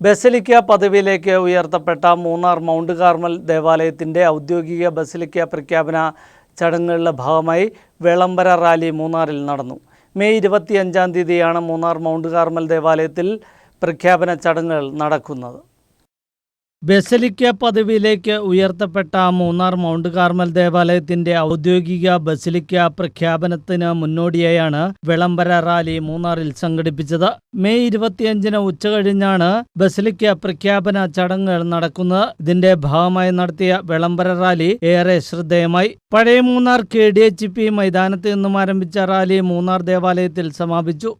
Basilica പദവിയിലേക്ക് ഉയർത്തപ്പെട്ട Munnar mount Carmel ദേവാലയത്തിന്റെ ഔദ്യോഗിക ബസലിക്ക പ്രഖ്യാപന ചടങ്ങുകളുടെ ഭാഗമായി വിളംബര റാലി മൂന്നാറിൽ നടന്നു. മെയ് ഇരുപത്തിയഞ്ചാം തീയതിയാണ് മൂന്നാർ മൗണ്ട് കാർമൽ ദേവാലയത്തിൽ പ്രഖ്യാപന ചടങ്ങുകൾ നടക്കുന്നത്. ബസലിക്ക പദവിയിലേക്ക് ഉയർത്തപ്പെട്ട മൂന്നാർ മൗണ്ട് കാർമൽ ദേവാലയത്തിന്റെ ഔദ്യോഗിക ബസലിക്ക പ്രഖ്യാപനത്തിന് മുന്നോടിയായാണ് വിളംബര റാലി മൂന്നാറിൽ സംഘടിപ്പിച്ചത്. മെയ് ഇരുപത്തിയഞ്ചിന് ഉച്ചകഴിഞ്ഞാണ് ബസലിക്ക പ്രഖ്യാപന ചടങ്ങുകൾ നടക്കുന്നത്. ഇതിന്റെ ഭാഗമായി നടത്തിയ വിളംബര റാലി ഏറെ ശ്രദ്ധേയമായി. പഴയ Munnar K D H P മൈതാനത്ത് നിന്നും ആരംഭിച്ച റാലി മൂന്നാർ ദേവാലയത്തിൽ സമാപിച്ചു.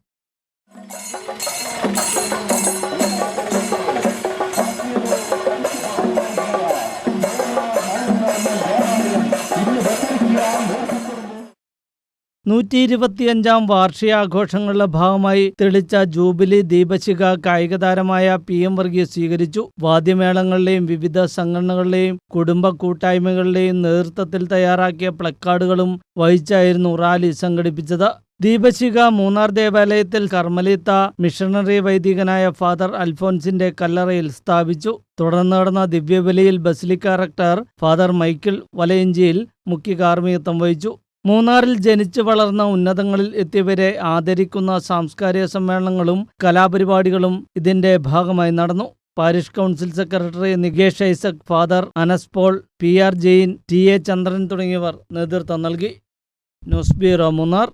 നൂറ്റി ഇരുപത്തിയഞ്ചാം വാർഷികാഘോഷങ്ങളുടെ ഭാഗമായി തെളിച്ച ജൂബിലി ദീപശിഖ കായിക താരമായ പി എം വർഗീസ് സ്വീകരിച്ചു. വാദ്യമേളങ്ങളിലെയും വിവിധ സംഘടനകളുടെയും കുടുംബ കൂട്ടായ്മകളുടെയും നേതൃത്വത്തിൽ തയ്യാറാക്കിയ പ്ലക്കാർഡുകളും വഹിച്ചായിരുന്നു റാലി സംഘടിപ്പിച്ചത്. ദീപശിഖ മൂന്നാർ ദേവാലയത്തിൽ കർമ്മലിത്ത മിഷണറി വൈദികനായ ഫാദർ അൽഫോൻസിന്റെ കല്ലറയിൽ സ്ഥാപിച്ചു. തുടർന്ന് നടന്ന ദിവ്യബലിയിൽ basilica rector father Michael Valayanchiyil മുഖ്യ കാർമ്മികത്വം വഹിച്ചു. മൂന്നാറിൽ ജനിച്ചു വളർന്ന ഉന്നതങ്ങളിൽ എത്തിയവരെ ആദരിക്കുന്ന സാംസ്കാരിക സമ്മേളനങ്ങളും കലാപരിപാടികളും ഇതിന്റെ ഭാഗമായി നടന്നു. Parish council secretary Nikesh Isaac father Anas Paul P R Jain T A Chandran തുടങ്ങിയവർ നേതൃത്വം നൽകി. News bureau Munnar.